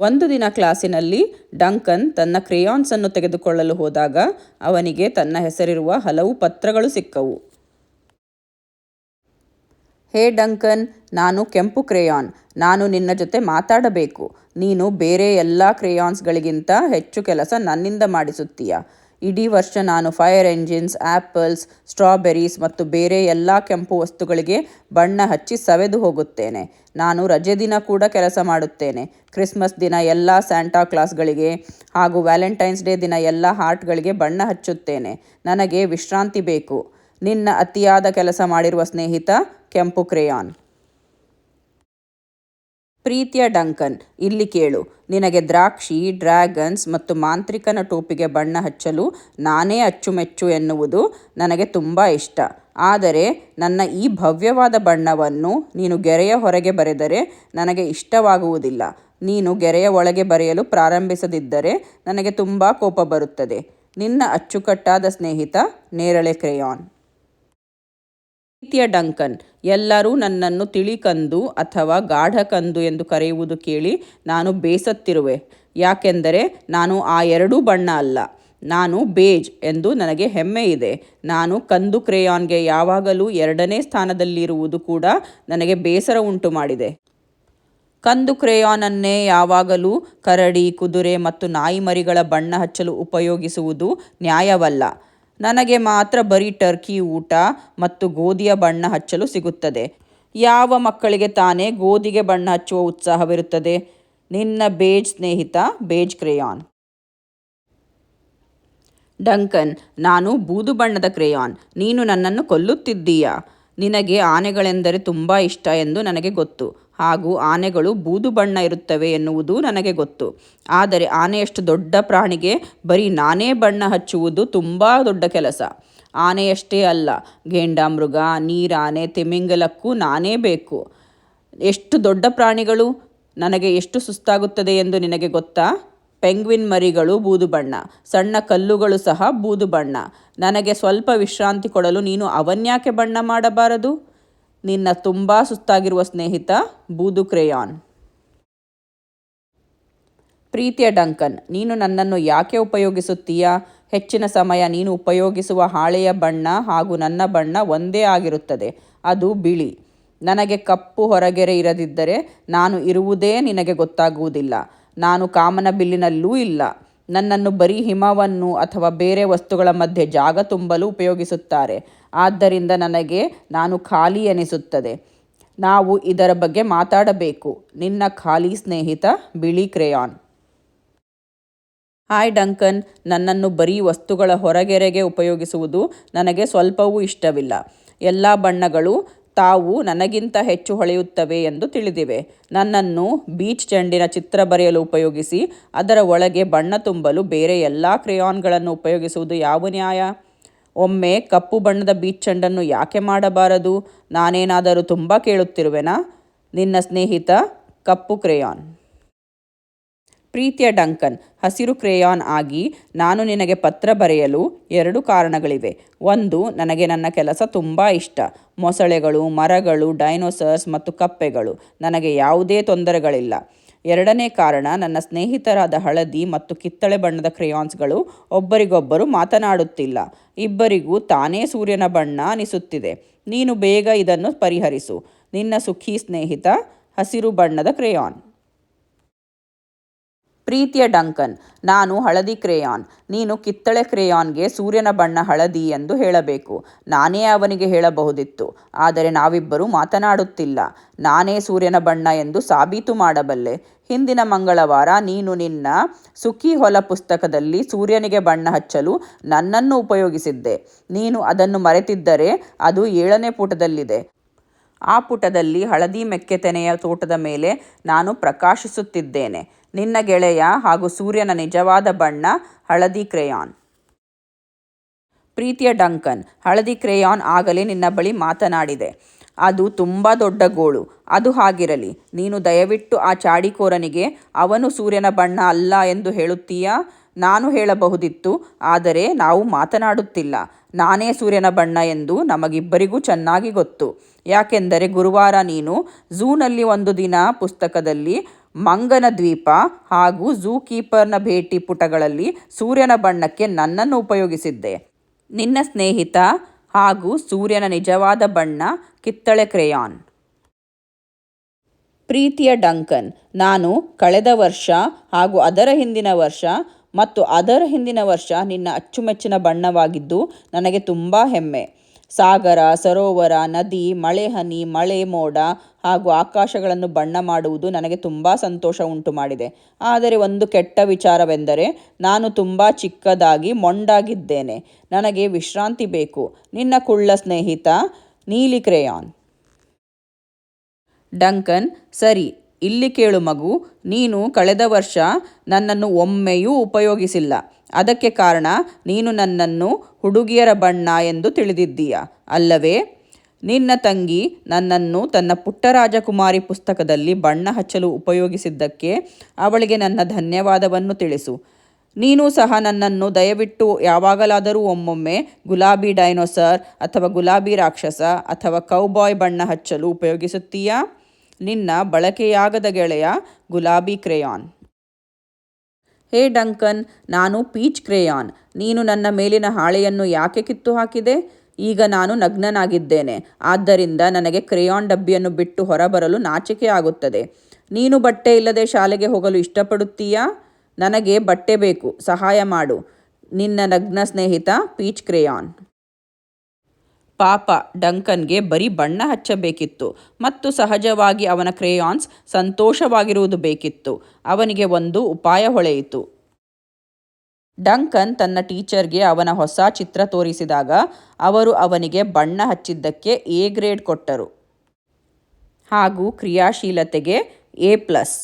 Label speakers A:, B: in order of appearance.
A: ಒಂದು ದಿನ ಕ್ಲಾಸಿನಲ್ಲಿ ಡಂಕನ್ ತನ್ನ ಕ್ರೇಯಾನ್ಸನ್ನು ತೆಗೆದುಕೊಳ್ಳಲು ಹೋದಾಗ ಅವನಿಗೆ ತನ್ನ ಹೆಸರಿರುವ ಹಲವು ಪತ್ರಗಳು ಸಿಕ್ಕವು. ಹೇ ಡಂಕನ್, ನಾನು ಕೆಂಪು ಕ್ರೇಯಾನ್. ನಾನು ನಿನ್ನ ಜೊತೆ ಮಾತಾಡಬೇಕು. ನೀನು ಬೇರೆ ಎಲ್ಲ ಕ್ರೇಯಾನ್ಸ್ಗಳಿಗಿಂತ ಹೆಚ್ಚು ಕೆಲಸ ನನ್ನಿಂದ ಮಾಡಿಸುತ್ತೀಯ? ಇಡೀ ವರ್ಷ ನಾನು ಫೈರ್ ಎಂಜಿನ್ಸ್, ಆ್ಯಪಲ್ಸ್, ಸ್ಟ್ರಾಬೆರೀಸ್ ಮತ್ತು ಬೇರೆ ಎಲ್ಲ ಕೆಂಪು ವಸ್ತುಗಳಿಗೆ ಬಣ್ಣ ಹಚ್ಚಿ ಸವೆದು ಹೋಗುತ್ತೇನೆ. ನಾನು ರಜೆ ದಿನ ಕೂಡ ಕೆಲಸ ಮಾಡುತ್ತೇನೆ. ಕ್ರಿಸ್ಮಸ್ ದಿನ ಎಲ್ಲ ಸ್ಯಾಂಟಾ ಕ್ಲಾಸ್ಗಳಿಗೆ ಹಾಗೂ ವ್ಯಾಲೆಂಟೈನ್ಸ್ ಡೇ ದಿನ ಎಲ್ಲ ಹಾರ್ಟ್ಗಳಿಗೆ ಬಣ್ಣ ಹಚ್ಚುತ್ತೇನೆ. ನನಗೆ ವಿಶ್ರಾಂತಿ ಬೇಕು. ನಿನ್ನ ಅತಿಯಾದ ಕೆಲಸ ಮಾಡಿರುವ ಸ್ನೇಹಿತ ಕೆಂಪು ಕ್ರೇಯಾನ್. ಪ್ರೀತಿಯ ಡಂಕನ್, ಇಲ್ಲಿ ಕೇಳು. ನಿನಗೆ ದ್ರಾಕ್ಷಿ, ಡ್ರ್ಯಾಗನ್ಸ್ ಮತ್ತು ಮಾಂತ್ರಿಕನ ಟೋಪಿಗೆ ಬಣ್ಣ ಹಚ್ಚಲು ನಾನೇ ಅಚ್ಚುಮೆಚ್ಚು ಎನ್ನುವುದು ನನಗೆ ತುಂಬ ಇಷ್ಟ. ಆದರೆ ನನ್ನ ಈ ಭವ್ಯವಾದ ಬಣ್ಣವನ್ನು ನೀನು ಗೆರೆಯ ಹೊರಗೆ ಬರೆದರೆ ನನಗೆ ಇಷ್ಟವಾಗುವುದಿಲ್ಲ. ನೀನು ಗೆರೆಯ ಒಳಗೆ ಬರೆಯಲು ಪ್ರಾರಂಭಿಸದಿದ್ದರೆ ನನಗೆ ತುಂಬ ಕೋಪ ಬರುತ್ತದೆ. ನಿನ್ನ ಅಚ್ಚುಕಟ್ಟಾದ ಸ್ನೇಹಿತ ನೇರಳೆ ಕ್ರೇಯಾನ್. ಪ್ರೀತಿಯ ಡಂಕನ್, ಎಲ್ಲರೂ ನನ್ನನ್ನು ತಿಳಿಕಂದು ಅಥವಾ ಗಾಢಕಂದು ಎಂದು ಕರೆಯುವುದು ಕೇಳಿ ನಾನು ಬೇಸತ್ತಿರುವೆ. ಯಾಕೆಂದರೆ ನಾನು ಆ ಎರಡೂ ಬಣ್ಣ ಅಲ್ಲ. ನಾನು ಬೇಜ್ ಎಂದು ನನಗೆ ಹೆಮ್ಮೆ ಇದೆ. ನಾನು ಕಂದು ಕ್ರೇಯಾನ್ಗೆ ಯಾವಾಗಲೂ ಎರಡನೇ ಸ್ಥಾನದಲ್ಲಿರುವುದು ಕೂಡ ನನಗೆ ಬೇಸರ ಉಂಟು ಮಾಡಿದೆ. ಕಂದು ಕ್ರೇಯಾನನ್ನೇ ಯಾವಾಗಲೂ ಕರಡಿ, ಕುದುರೆ ಮತ್ತು ನಾಯಿಮರಿಗಳ ಬಣ್ಣ ಹಚ್ಚಲು ಉಪಯೋಗಿಸುವುದು ನ್ಯಾಯವಲ್ಲ. ನನಗೆ ಮಾತ್ರ ಬರೀ ಟರ್ಕಿ ಊಟ ಮತ್ತು ಗೋಧಿಯ ಬಣ್ಣ ಹಚ್ಚಲು ಸಿಗುತ್ತದೆ. ಯಾವ ಮಕ್ಕಳಿಗೆ ತಾನೇ ಗೋಧಿಗೆ ಬಣ್ಣ ಹಚ್ಚುವ ಉತ್ಸಾಹವಿರುತ್ತದೆ? ನಿನ್ನ ಬೇಜ್ ಸ್ನೇಹಿತ ಬೇಜ್ ಕ್ರೇಯಾನ್. ಡಂಕನ್, ನಾನು ಬೂದು ಬಣ್ಣದ ಕ್ರೇಯಾನ್. ನೀನು ನನ್ನನ್ನು ಕೊಲ್ಲುತ್ತಿದ್ದೀಯಾ? ನಿನಗೆ ಆನೆಗಳೆಂದರೆ ತುಂಬ ಇಷ್ಟ ಎಂದು ನನಗೆ ಗೊತ್ತು. ಹಾಗೂ ಆನೆಗಳು ಬೂದು ಬಣ್ಣ ಇರುತ್ತವೆ ಎನ್ನುವುದು ನನಗೆ ಗೊತ್ತು. ಆದರೆ ಆನೆಯಷ್ಟು ದೊಡ್ಡ ಪ್ರಾಣಿಗೆ ಬರೀ ನಾನೇ ಬಣ್ಣ ಹಚ್ಚುವುದು ತುಂಬ ದೊಡ್ಡ ಕೆಲಸ. ಆನೆಯಷ್ಟೇ ಅಲ್ಲ ಗೇಂಡಾಮೃಗ ನೀರಾನೆ, ತಿಮಿಂಗಲಕ್ಕೂ ನಾನೇ ಬೇಕು. ಎಷ್ಟು ದೊಡ್ಡ ಪ್ರಾಣಿಗಳು? ನನಗೆ ಎಷ್ಟು ಸುಸ್ತಾಗುತ್ತದೆ ಎಂದು ನಿನಗೆ ಗೊತ್ತಾ? ಪೆಂಗ್ವಿನ್ ಮರಿಗಳು ಬೂದು ಬಣ್ಣ, ಸಣ್ಣ ಕಲ್ಲುಗಳು ಸಹ ಬೂದು ಬಣ್ಣ. ನನಗೆ ಸ್ವಲ್ಪ ವಿಶ್ರಾಂತಿ ಕೊಡಲು ನೀನು ಅವನ್ಯಾಕೆ ಬಣ್ಣ ಮಾಡಬಾರದು? ನಿನ್ನ ತುಂಬ ಸುಸ್ತಾಗಿರುವ ಸ್ನೇಹಿತ ಬೂದು ಕ್ರೇಯಾನ್. ಪ್ರೀತಿಯ ಡಂಕನ್, ನೀನು ನನ್ನನ್ನು ಯಾಕೆ ಉಪಯೋಗಿಸುತ್ತೀಯಾ? ಹೆಚ್ಚಿನ ಸಮಯ ನೀನು ಉಪಯೋಗಿಸುವ ಹಾಳೆಯ ಬಣ್ಣ ಹಾಗೂ ನನ್ನ ಬಣ್ಣ ಒಂದೇ ಆಗಿರುತ್ತದೆ. ಅದು ಬಿಳಿ. ನನಗೆ ಕಪ್ಪು ಹೊರಗೆರೆ ಇರದಿದ್ದರೆ ನಾನು ಇರುವುದೇ ನಿನಗೆ ಗೊತ್ತಾಗುವುದಿಲ್ಲ. ನಾನು ಕಾಮನ ಬಿಲ್ಲಿನಲ್ಲೂ ಇಲ್ಲ. ನನ್ನನ್ನು ಬರೀ ಹಿಮವನ್ನು ಅಥವಾ ಬೇರೆ ವಸ್ತುಗಳ ಮಧ್ಯೆ ಜಾಗ ತುಂಬಲು ಉಪಯೋಗಿಸುತ್ತಾರೆ. ಆದ್ದರಿಂದ ನನಗೆ ನಾನು ಖಾಲಿ ಎನಿಸುತ್ತದೆ. ನಾವು ಇದರ ಬಗ್ಗೆ ಮಾತಾಡಬೇಕು. ನಿನ್ನ ಖಾಲಿ ಸ್ನೇಹಿತ ಬಿಳಿ ಕ್ರೇಯಾನ್. Hi Duncan. ನನ್ನನ್ನು ಬರೀ ವಸ್ತುಗಳ ಹೊರಗೆರೆಗೆ ಉಪಯೋಗಿಸುವುದು ನನಗೆ ಸ್ವಲ್ಪವೂ ಇಷ್ಟವಿಲ್ಲ. ಎಲ್ಲ ಬಣ್ಣಗಳು ತಾವು ನನಗಿಂತ ಹೆಚ್ಚು ಹೊಳೆಯುತ್ತವೆ ಎಂದು ತಿಳಿದಿವೆ. ನನ್ನನ್ನು ಬೀಚ್ ಚೆಂಡಿನ ಚಿತ್ರ ಬರೆಯಲು ಉಪಯೋಗಿಸಿ, ಅದರ ಒಳಗೆ ಬಣ್ಣ ತುಂಬಲು ಬೇರೆ ಎಲ್ಲ ಕ್ರೇಯಾನ್ಗಳನ್ನು ಉಪಯೋಗಿಸುವುದು ಯಾವ ನ್ಯಾಯ? ಒಮ್ಮೆ ಕಪ್ಪು ಬಣ್ಣದ ಬೀಚ್ ಚೆಂಡನ್ನು ಯಾಕೆ ಮಾಡಬಾರದು? ನಾನೇನಾದರೂ ತುಂಬ ಕೇಳುತ್ತಿರುವೆನಾ? ನಿನ್ನ ಸ್ನೇಹಿತ ಕಪ್ಪು ಕ್ರೇಯಾನ್. ಪ್ರೀತಿಯ ಡಂಕನ್, ಹಸಿರು ಕ್ರೇಯಾನ್ ಆಗಿ ನಾನು ನಿನಗೆ ಪತ್ರ ಬರೆಯಲು ಎರಡು ಕಾರಣಗಳಿವೆ. ಒಂದು, ನನಗೆ ನನ್ನ ಕೆಲಸ ತುಂಬ ಇಷ್ಟ. ಮೊಸಳೆಗಳು, ಮರಗಳು, ಡೈನೋಸರ್ಸ್ ಮತ್ತು ಕಪ್ಪೆಗಳು. ನನಗೆ ಯಾವುದೇ ತೊಂದರೆಗಳಿಲ್ಲ. ಎರಡನೇ ಕಾರಣ, ನನ್ನ ಸ್ನೇಹಿತರಾದ ಹಳದಿ ಮತ್ತು ಕಿತ್ತಳೆ ಬಣ್ಣದ ಕ್ರೇಯಾನ್ಸ್ಗಳು ಒಬ್ಬರಿಗೊಬ್ಬರು ಮಾತನಾಡುತ್ತಿಲ್ಲ. ಇಬ್ಬರಿಗೂ ತಾನೇ ಸೂರ್ಯನ ಬಣ್ಣ ಅನಿಸುತ್ತಿದೆ. ನೀನು ಬೇಗ ಇದನ್ನು ಪರಿಹರಿಸು. ನಿನ್ನ ಸುಖಿ ಸ್ನೇಹಿತ, ಹಸಿರು ಬಣ್ಣದ ಕ್ರೇಯಾನ್. ಪ್ರೀತಿಯ ಡಂಕನ್, ನಾನು ಹಳದಿ ಕ್ರೇಯಾನ್, ನೀನು ಕಿತ್ತಳೆ ಕ್ರೇಯಾನ್ಗೆ ಸೂರ್ಯನ ಬಣ್ಣ ಹಳದಿ ಎಂದು ಹೇಳಬೇಕು. ನಾನೇ ಅವನಿಗೆ ಹೇಳಬಹುದಿತ್ತು, ಆದರೆ ನಾವಿಬ್ಬರು ಮಾತನಾಡುತ್ತಿಲ್ಲ. ನಾನೇ ಸೂರ್ಯನ ಬಣ್ಣ ಎಂದು ಸಾಬೀತು ಮಾಡಬಲ್ಲೆ. ಹಿಂದಿನ ಮಂಗಳವಾರ ನೀನು ನಿನ್ನ ಸುಖಿ ಹೊಲ ಪುಸ್ತಕದಲ್ಲಿ ಸೂರ್ಯನಿಗೆ ಬಣ್ಣ ಹಚ್ಚಲು ನನ್ನನ್ನು ಉಪಯೋಗಿಸಿದ್ದೆ. ನೀನು ಅದನ್ನು ಮರೆತಿದ್ದರೆ ಅದು ಏಳನೇ ಪುಟದಲ್ಲಿದೆ. ಆ ಪುಟದಲ್ಲಿ ಹಳದಿ ಮೆಕ್ಕೆತೆನೆಯ ತೋಟದ ಮೇಲೆ ನಾನು ಪ್ರಕಾಶಿಸುತ್ತಿದ್ದೇನೆ. ನಿನ್ನ ಗೆಳೆಯ ಹಾಗೂ ಸೂರ್ಯನ ನಿಜವಾದ ಬಣ್ಣ ಹಳದಿ ಕ್ರೇಯಾನ್. ಪ್ರೀತಿಯ ಡಂಕನ್, ಹಳದಿ ಕ್ರೇಯಾನ್ ಆಗಲೇ ನಿನ್ನ ಬಳಿ ಮಾತನಾಡಿದೆ. ಅದು ತುಂಬ ದೊಡ್ಡ ಗೋಳು. ಅದು ಹಾಗಿರಲಿ, ನೀನು ದಯವಿಟ್ಟು ಆ ಚಾಡಿಕೋರನಿಗೆ, ಅವನು ಸೂರ್ಯನ ಬಣ್ಣ ಅಲ್ಲ ಎಂದು ಹೇಳುತ್ತೀಯಾ? ನಾನು ಹೇಳಬಹುದಿತ್ತು, ಆದರೆ ನಾವು ಮಾತನಾಡುತ್ತಿಲ್ಲ. ನಾನೇ ಸೂರ್ಯನ ಬಣ್ಣ ಎಂದು ನಮಗಿಬ್ಬರಿಗೂ ಚೆನ್ನಾಗಿ ಗೊತ್ತು. ಯಾಕೆಂದರೆ ಗುರುವಾರ ನೀನು ಝೂನಲ್ಲಿ ಒಂದು ದಿನ ಪುಸ್ತಕದಲ್ಲಿ ಮಂಗನ ದ್ವೀಪ ಹಾಗೂ ಝೂ ಕೀಪರ್ನ ಭೇಟಿ ಪುಟಗಳಲ್ಲಿ ಸೂರ್ಯನ ಬಣ್ಣಕ್ಕೆ ನನ್ನನ್ನು ಉಪಯೋಗಿಸಿದ್ದೆ. ನಿನ್ನ ಸ್ನೇಹಿತ ಹಾಗೂ ಸೂರ್ಯನ ನಿಜವಾದ ಬಣ್ಣ ಕಿತ್ತಳೆ ಕ್ರೇಯಾನ್. ಪ್ರೀತಿಯ ಡಂಕನ್, ನಾನು ಕಳೆದ ವರ್ಷ ಹಾಗೂ ಅದರ ಹಿಂದಿನ ವರ್ಷ ಮತ್ತು ಅದರ ಹಿಂದಿನ ವರ್ಷ ನಿನ್ನ ಅಚ್ಚುಮೆಚ್ಚಿನ ಬಣ್ಣವಾಗಿದ್ದು ನನಗೆ ತುಂಬ ಹೆಮ್ಮೆ. ಸಾಗರ, ಸರೋವರ, ನದಿ, ಮಳೆ, ಹನಿ, ಮಳೆ ಮೋಡ ಹಾಗೂ ಆಕಾಶಗಳನ್ನು ಬಣ್ಣ ಮಾಡುವುದು ನನಗೆ ತುಂಬ ಸಂತೋಷ ಉಂಟು ಮಾಡಿದೆ. ಆದರೆ ಒಂದು ಕೆಟ್ಟ ವಿಚಾರವೆಂದರೆ ನಾನು ತುಂಬ ಚಿಕ್ಕದಾಗಿ ಮೊಂಡಾಗಿದ್ದೇನೆ. ನನಗೆ ವಿಶ್ರಾಂತಿ ಬೇಕು. ನಿನ್ನ ಕುಳ್ಳ ಸ್ನೇಹಿತ ನೀಲಿ ಕ್ರೇಯಾನ್. ಡಂಕನ್, ಸರಿ. ಇಲ್ಲಿ ಕೇಳು ಮಗು, ನೀನು ಕಳೆದ ವರ್ಷ ನನ್ನನ್ನು ಒಮ್ಮೆಯೂ ಉಪಯೋಗಿಸಿಲ್ಲ. ಅದಕ್ಕೆ ಕಾರಣ ನೀನು ನನ್ನನ್ನು ಹುಡುಗಿಯರ ಬಣ್ಣ ಎಂದು ತಿಳಿದಿದ್ದೀಯ. ಅಲ್ಲವೇ, ನಿನ್ನ ತಂಗಿ ನನ್ನನ್ನು ತನ್ನ ಪುಟ್ಟರಾಜಕುಮಾರಿ ಪುಸ್ತಕದಲ್ಲಿ ಬಣ್ಣ ಹಚ್ಚಲು ಉಪಯೋಗಿಸಿದ್ದಕ್ಕೆ ಅವಳಿಗೆ ನನ್ನ ಧನ್ಯವಾದವನ್ನು ತಿಳಿಸು. ನೀನು ಸಹ ನನ್ನನ್ನು ದಯವಿಟ್ಟು ಯಾವಾಗಲಾದರೂ ಒಮ್ಮೊಮ್ಮೆ ಗುಲಾಬಿ ಡೈನೋಸರ್ ಅಥವಾ ಗುಲಾಬಿ ರಾಕ್ಷಸ ಅಥವಾ ಕೌಬಾಯ್ ಬಣ್ಣ ಹಚ್ಚಲು ಉಪಯೋಗಿಸುತ್ತೀಯಾ? ನಿನ್ನ ಬಳಕೆಯಾಗದ ಗೆಳೆಯ ಗುಲಾಬಿ ಕ್ರೇಯಾನ್. ಹೇ ಡಂಕನ್, ನಾನು ಪೀಚ್ ಕ್ರೇಯಾನ್. ನೀನು ನನ್ನ ಮೇಲಿನ ಹಾಳೆಯನ್ನು ಯಾಕೆ ಕಿತ್ತು ಹಾಕಿದೆ ಈಗ ನಾನು ನಗ್ನನಾಗಿದ್ದೇನೆ. ಆದ್ದರಿಂದ ನನಗೆ ಕ್ರೇಯಾನ್ ಡಬ್ಬಿಯನ್ನು ಬಿಟ್ಟು ಹೊರಬರಲು ನಾಚಿಕೆ ಆಗುತ್ತದೆ. ನೀನು ಬಟ್ಟೆ ಇಲ್ಲದೆ ಶಾಲೆಗೆ ಹೋಗಲು ಇಷ್ಟಪಡುತ್ತೀಯಾ? ನನಗೆ ಬಟ್ಟೆ ಬೇಕು. ಸಹಾಯ ಮಾಡು. ನಿನ್ನ ನಗ್ನ ಸ್ನೇಹಿತ ಪೀಚ್ ಕ್ರೇಯಾನ್. ಪಾಪ ಡಂಕನ್ಗೆ ಬರೀ ಬಣ್ಣ ಹಚ್ಚಬೇಕಿತ್ತು ಮತ್ತು ಸಹಜವಾಗಿ ಅವನ ಕ್ರೇಯಾನ್ಸ್ ಸಂತೋಷವಾಗಿರುವುದು ಬೇಕಿತ್ತು. ಅವನಿಗೆ ಒಂದು ಉಪಾಯ ಹೊಳೆಯಿತು. ಡಂಕನ್ ತನ್ನ ಟೀಚರ್ಗೆ ಅವನ ಹೊಸ ಚಿತ್ರ ತೋರಿಸಿದಾಗ ಅವರು ಅವನಿಗೆ ಬಣ್ಣ ಹಚ್ಚಿದ್ದಕ್ಕೆ ಎ ಗ್ರೇಡ್ ಕೊಟ್ಟರು. ಹಾಗೂ ಕ್ರಿಯಾಶೀಲತೆಗೆ ಎ ಪ್ಲಸ್.